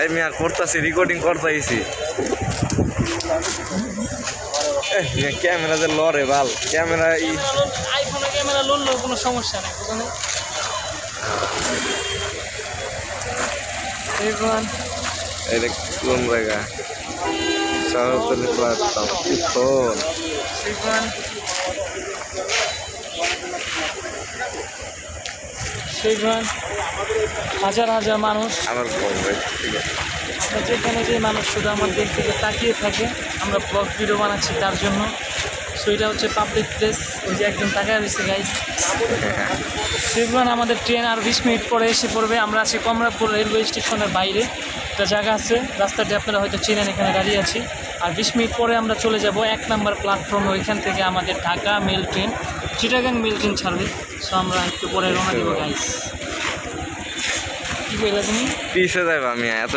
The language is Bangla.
এই মিয়া করতেছি রেকর্ডিং করতেছি ক্যামেরা যে লরে বাল। ক্যামেরা ই ক্যামেরা লড়লেও কোনো সমস্যা নেই বুঝলেন? এটা কোন জায়গা? শহরতলি প্ল্যাটফর্ম কি ফোন সেখান সেখান হাজার হাজার মানুষ। আমার আমরা যেখানে যে মানুষ শুধু আমাদের দিক থেকে তাকিয়ে থাকে আমরা ব্লগ ভিডিও বানাচ্ছি তার জন্য। সো এটা হচ্ছে পাবলিক প্লেস ওই যে একদম তাকায় রয়েছে গাইস সেগুলো আমাদের ট্রেন আর বিশ মিনিট পরে এসে পড়বে। আমরা আছি কমলাপুর রেলওয়ে স্টেশনের বাইরে। একটা জায়গা আছে রাস্তাটি আপনারা হয়তো চেনেন এখানে দাঁড়িয়ে আছি। আর বিশ মিনিট পরে আমরা চলে যাব এক নাম্বার প্ল্যাটফর্মে ওইখান থেকে আমাদের Dhaka mail train Chittagong mail train ছাড়বে। সো আমরা একটু পরে রওনা দেবো গাইস কী বললে তুমি? পিছে যাইবা আমি এত